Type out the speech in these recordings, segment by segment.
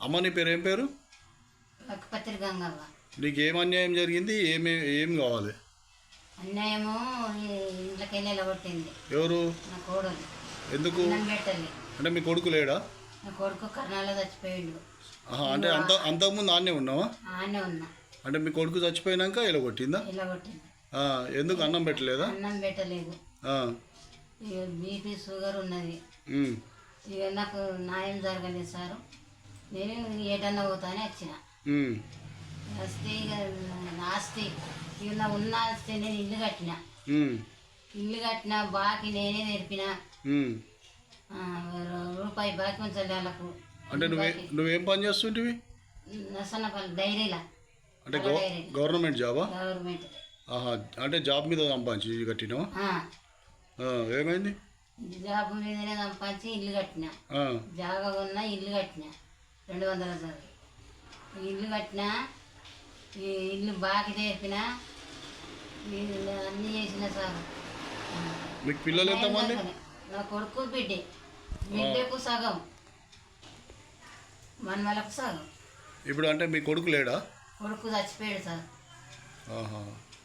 అమ్మ నీ పేరు ఏం పేరు? నీకు ఏం అన్యాయం జరిగింది? ఏమి ఏం కావాలి? అన్యాయము నిలబొట్టింది. ఎవరు? నా కోడలు. ఎందుకు? అంటే మీ కొడుకు లేడా? నా కొడుకు కర్ణాలో చచ్చిపోయిండు. ఆహా, అంటే అంత అంతకుముందు ఉన్నావా? ఆనే ఉన్నా. అంటే మీ కొడుకు చచ్చిపోయినాక ఇలా కొట్టిందా ఇలా కొట్టింది ఆ, ఎందుకు అన్నం పెట్టలేదా? అన్నం పెట్టలేదు. బీపీ షుగర్ ఉన్నది. ఇక నాకు న్యాయం జరగలేదు సారు. నేను ఏటన్నా పోతానే వచ్చిన. వస్తే ఇక ఆస్తి నా ఉన్న ఆస్తి నేను ఇల్లు కట్టిన. ఇల్లు కట్టిన బాకి నేనే నేర్పిన. రూపాయి బాకి ఉంచాలి వాళ్ళకు. అంటే నువ్వే నువ్వేం పని చేస్తుంటివి? నసన్నపల్లి డైరీలా. అంటే గవ గవర్నమెంట్ జాబా? గవర్నమెంట్. ఆహా అంటే జాబ్ మీద సంపాదించి కట్టినావా? ఆ, ఆ, ఏమైంది? జాబ్ మీదనే సంపాదించి ఇల్లు కట్టిన. జాగా ఉన్న ఇల్లు కట్టిన. రెండు వందల సార్లు ఇల్లు కట్టిన ఈ ఇల్లు బాకి నేర్పిన ఈ అన్నీ చేసిన సార్ మీకు పిల్లలు ఎంతమంది? నా కొడుకు బిడ్డే. బిడ్డకు సగం. మనమలకు సగం. ఇప్పుడు అంటే మీ కొడుకు లేడా? కొడుకు చచ్చిపోయాడు సార్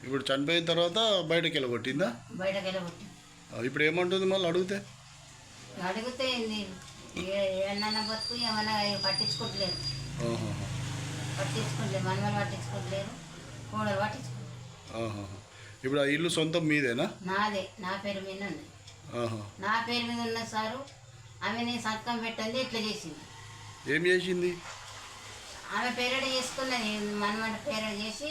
ఇప్పుడు చనిపోయిన తర్వాత బయటకు వెళ్ళగొట్టిందా? బయటకు వెళ్ళగొట్టి ఆ, ఇప్పుడు ఏమంటుంది మళ్ళీ అడిగితే? అడిగితే ఏంది? ఏమన్నా బతుకు ఏమన్నా పట్టించుకోవట్లేదు. పట్టించుకోవట్లేదు కోడలు ఆహా. ఇప్పుడు ఆ ఇల్లు సొంతం మీదేనా? నాదే నా పేరు మీద ఉంది. నా పేరు మీద ఉన్న సారు ఆమె నేను సంతకం పెట్టండి ఇట్లా చేసింది. ఏం చేసింది? ఆమె పేరడ చేసుకున్నది మనమంట పేరడ చేసి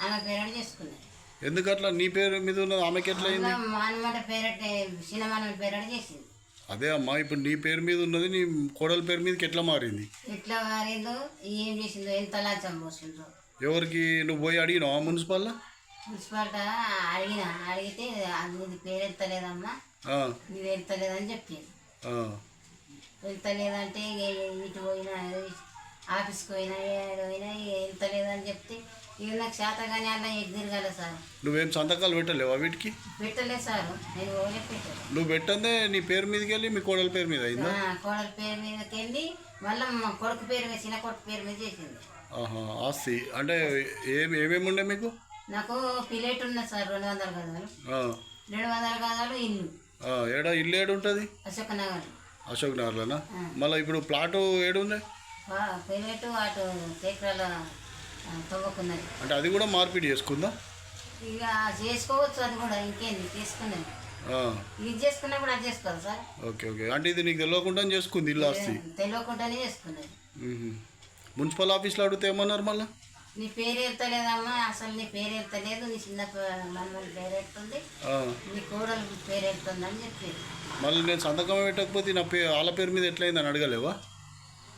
ఆమె పేరడ చేసుకున్నది. ఎందుకు అట్లా నీ పేరు మీద ఉన్న ఆమెకి ఎట్లా మనమంట పేరట సినిమాన పేరడ చేసింది. అదే అమ్మా ఇప్పుడు నీ పేరు మీద ఉన్నది నీ కోడల పేరు మీదకి ఎట్లా మారింది? ఎట్లా మారిందో ఏం చేసిందో ఎంత లాంచం పోసిందో ఎవరికి నువ్వు పోయి అడిగినావా మున్సిపల్లో? మున్సిపాలిటీ అడిగిన అడిగితే అది పేరు వెళ్తలేదమ్మా ఆ, నీది వెళ్తలేదని చెప్పింది. వెళ్తలేదంటే ఇటు పోయినా ఆఫీస్కి పోయినా ఏడు పోయినా వెళ్తలేదని చెప్తే ఇక నాకు శాత కానీ అలా ఎటు తిరగాల సార్? నువ్వేం సంతకాలు పెట్టలేవా వీటికి? పెట్టలేదు సార్ నేను ఓలే పెట్టలేదు నువ్వు పెట్టందే నీ పేరు మీదకి వెళ్ళి మీ కోడల పేరు మీద అయిందా? కోడల పేరు మీదకి వెళ్ళి మళ్ళీ మా కొడుకు పేరు మీద చిన్న కొడుకు పేరు మీద చేసింది. ఆహా ఆస్తి. అంటే ఏమి ఏమేమి ఉండే మీకు? నాకు పిలేట్ ఉన్నది సార్ రెండు వందల గదాలు రెండు వందల గదాలు ఇల్లు. ఏడా ఇల్లు ఏడు ఉంటుంది? అశోక్ నగర్. అశోక్ నగర్లోనా. మళ్ళీ ఇప్పుడు ప్లాటు ఏడుంది పిలేటు అటు చక్రాల తవ్వకున్నది. అంటే అది కూడా మార్పిడి చేసుకుందా? ఇక చేసుకోవచ్చు అది కూడా ఇంకేంది తీసుకున్నది ఆ, ఇది చేసుకున్నప్పుడు అది చేసుకోదు సార్? Okay okay. అంటే ఇది నీకు తెలియకుండా చేసుకుంది ఇల్లు ఆస్తి తెలియకుండానే చేసుకున్నది. మున్సిపల్ ఆఫీస్లో అడిగితే ఏమన్నారు మళ్ళీ? నీ పేరు వెళ్తలేదమ్మా అసలు నీ పేరు వెళ్తలేదు నీ చిన్న మనమని పేరు వెళ్తుంది నీ కోడలు పేరు వెళ్తుంది అని చెప్పేది మళ్ళీ నేను సంతకం పెట్టకపోతే నా పే వాళ్ళ పేరు మీద ఎట్లయిందని అడగలేవా?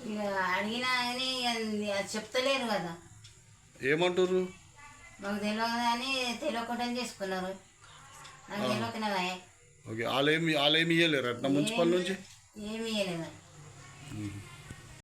ఇక అడిగినా కానీ చెప్తలేరు కదా. ఏమంటారు మాకు తెలియదు కానీ తెలియకుండానే చేసుకున్నారు. నాకు తెలియకనే ఓకే వాళ్ళేమి వాళ్ళేమి ఇవ్వలేరు అట్లా మున్సిపల్ నుంచి? ఏమి ఇవ్వలేదు.